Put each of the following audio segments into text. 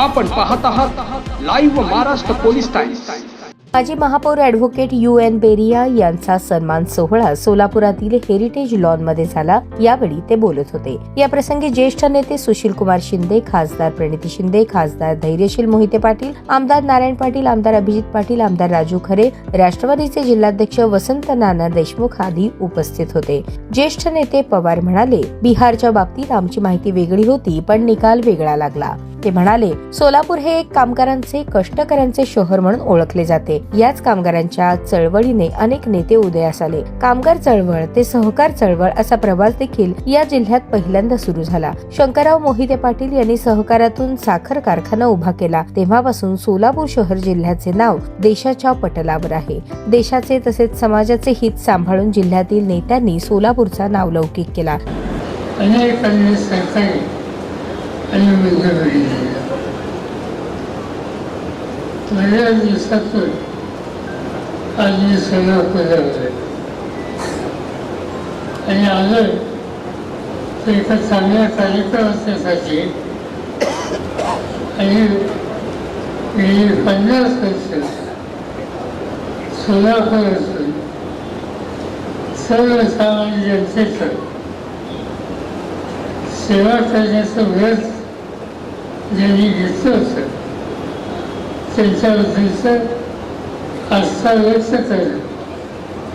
आपण पाहत आहात लाईव्ह महाराष्ट्र पोलीस टाइम्स माजी महापौर ॲडव्होकेट यू एन बेरिया यांचा सन्मान सोहळा सोलापुरातील हेरिटेज लॉनमध्ये झाला. यावेळी ते बोलत होते. या प्रसंगी ज्येष्ठ नेते सुशील कुमार शिंदे खासदार प्रणिती शिंदे खासदार धैर्यशील मोहिते पाटील आमदार नारायण पाटील आमदार अभिजित पाटील आमदार राजू खरे राष्ट्रवादीचे जिल्हाध्यक्ष वसंत नाना देशमुख आदी उपस्थित होते. ज्येष्ठ नेते पवार म्हणाले बिहारच्या बाबतीत आमची माहिती वेगळी होती पण निकाल वेगळा लागला. ते म्हणाले सोलापूर हे एक कामगारांचे कष्टकऱ्यांचे शहर म्हणून ओळखले जाते. याच कामगारांच्या चळवळीने अनेक नेते उदयास आले. कामगार चळवळ ते सहकार चळवळ असा प्रवास देखील या जिल्ह्यात पहिल्यांदा सुरू झाला. शंकरराव मोहिते पाटील यांनी सहकारातून साखर कारखाना उभा केला. तेव्हापासून सोलापूर शहर जिल्ह्याचे नाव देशाच्या पटलावर आहे. देशाचे तसेच समाजाचे हित सांभाळून जिल्ह्यातील नेत्यांनी सोलापूरचा नावलौकिक केला. अनेक सरकारी आणि मंजुरी बऱ्याच दिवसातून आज मी सोलापूरला आलोय आणि आलोय. तर एका चांगल्या कार्यक्रमासाठी. आणि गेली पन्नास वर्ष. सोलापूर असून सर्वसामान्य जनतेचं सेवा करण्याचं घेतलं त्यांच्याबद्दलचं आस्था व्यक्त करणं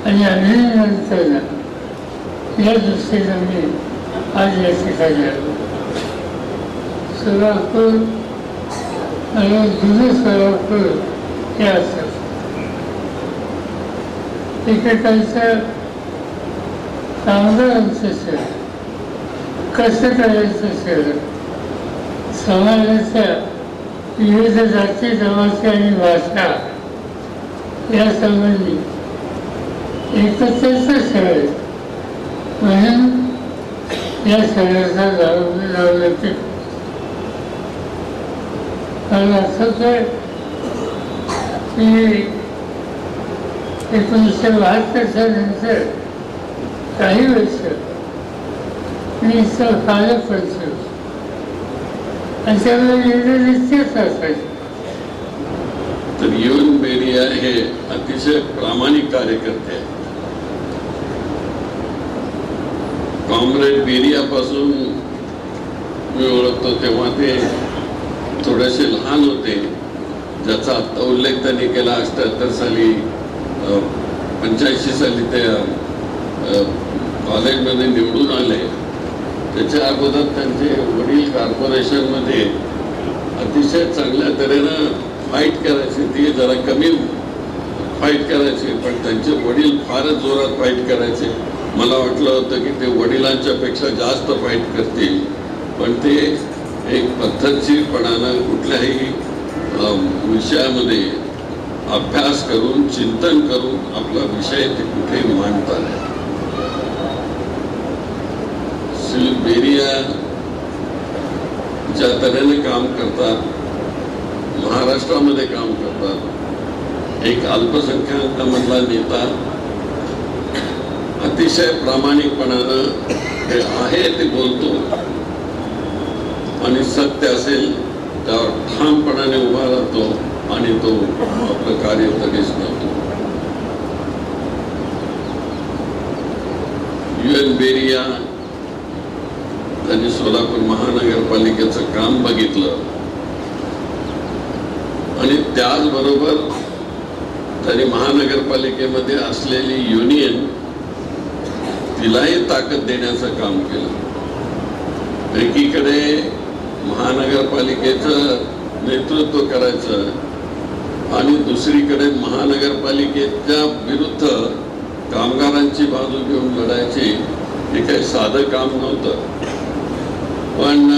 आणि अभिनंदन करणं या दृष्टीनं मी आज या ठिकाणी आलो सोलापूर आणि जुनं सोलापूर हे असं चांगलं कामगारांचं शहर कसं करायचं शहर समाजाच्या विविध जाती जमाती आणि भाषा या संबंधी एकत्रचं शहर म्हणून या शहराचा लाभ जाऊ लागते कारण असं तर की एकोणीसशे बहात्तरच्या नंतर काही वर्ष मी इथं पालक पडतो आणि त्यामुळे निश्चित असायचे तर येऊन बेरिया हे अतिशय प्रामाणिक कार्यकर्ते आहेत. कॉम्रेड बेरियापासून मी ओळखतो तेव्हा ते थोडेसे लहान होते. ज्याचा आत्ता उल्लेख त्यांनी केला अठ्ठ्याहत्तर साली पंच्याऐंशी साली ते कॉलेजमध्ये निवडून आले. त्याच्या अगोदर त्यांचे वडील कॉर्पोरेशनमध्ये अतिशय चांगल्या तऱ्हेनं फाईट करायचे ती जरा कमी फाईट करायचे पण त्यांचे वडील फारच जोरात फाईट करायचे. मला वाटलं होतं की ते वडिलांच्या पेक्षा जास्त फाईट करतील पण ते एक पद्धतशीरपणानं कुठल्याही विषयामध्ये अभ्यास करून चिंतन करून आपला विषय ते कुठेही मांडतात श्री बेरिया ज्या तऱ्हेने काम करतात महाराष्ट्रामध्ये काम करतात एक अल्पसंख्याकामधला नेता अतिशय प्रामाणिकपणानं हे आहे ते बोलतो। आणि सत्य असेल त्यावर ठामपणाने उभा राहतो आणि तो आपलं कार्य कधीच करतो। यू एन बेरिया त्यांनी सोलापूर महानगरपालिकेचं काम बघितलं. आणि त्याचबरोबर त्यांनी महानगरपालिकेमध्ये असलेली युनियन तिलाही ताकद देण्याचं काम केलं. एकीकडे महानगरपालिकेचं नेतृत्व करायचं आणि दुसरीकडे महानगरपालिकेच्या विरुद्ध कामगारांची बाजू घेऊन लढायची हे काही साधं काम नव्हतं. पण